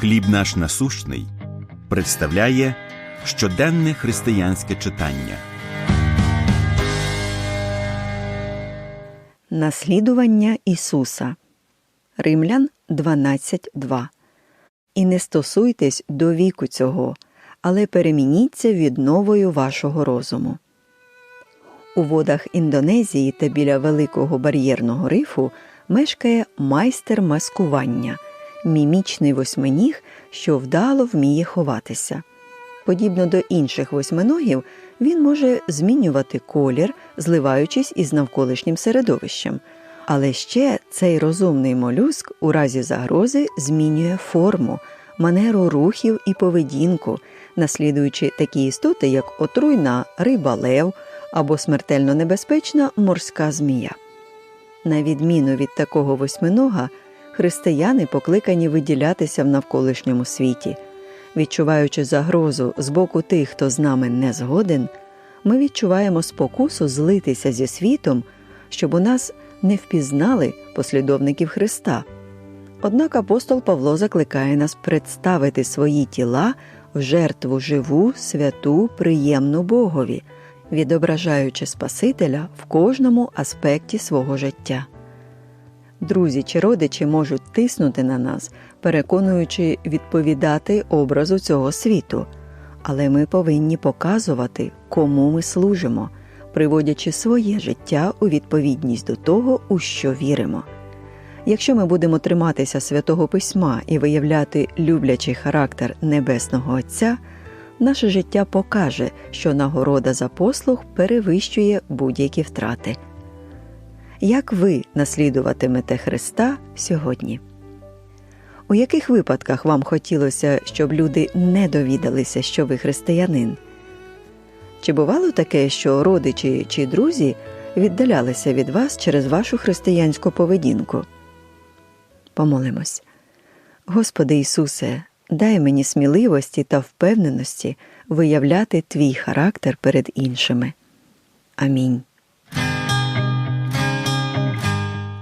Хліб наш насущний представляє щоденне християнське читання. Наслідування Ісуса. Римлян 12.2. І не стосуйтесь до віку цього, але перемініться відновою вашого розуму. У водах Індонезії та біля Великого бар'єрного рифу мешкає майстер маскування, мімічний восьминіг, що вдало вміє ховатися. Подібно до інших восьминогів, він може змінювати колір, зливаючись із навколишнім середовищем. Але ще цей розумний молюск у разі загрози змінює форму, манеру рухів і поведінку, наслідуючи такі істоти, як отруйна риба лев або смертельно небезпечна морська змія. На відміну від такого восьминога, християни покликані виділятися в навколишньому світі. Відчуваючи загрозу з боку тих, хто з нами не згоден, ми відчуваємо спокусу злитися зі світом, щоб у нас не впізнали послідовників Христа. Однак апостол Павло закликає нас представити свої тіла в жертву живу, святу, приємну Богові, відображаючи Спасителя в кожному аспекті свого життя. Друзі чи родичі можуть тиснути на нас, переконуючи відповідати образу цього світу, але ми повинні показувати, кому ми служимо, приводячи своє життя у відповідність до того, у що віримо. Якщо ми будемо триматися святого письма і виявляти люблячий характер Небесного Отця, наше життя покаже, що нагорода за послуг перевищує будь-які втрати. Як ви наслідуватимете Христа сьогодні? У яких випадках вам хотілося, щоб люди не довідалися, що ви християнин? Чи бувало таке, що родичі чи друзі віддалялися від вас через вашу християнську поведінку? Помолимось. Господи Ісусе, дай мені сміливості та впевненості виявляти твій характер перед іншими. Амінь.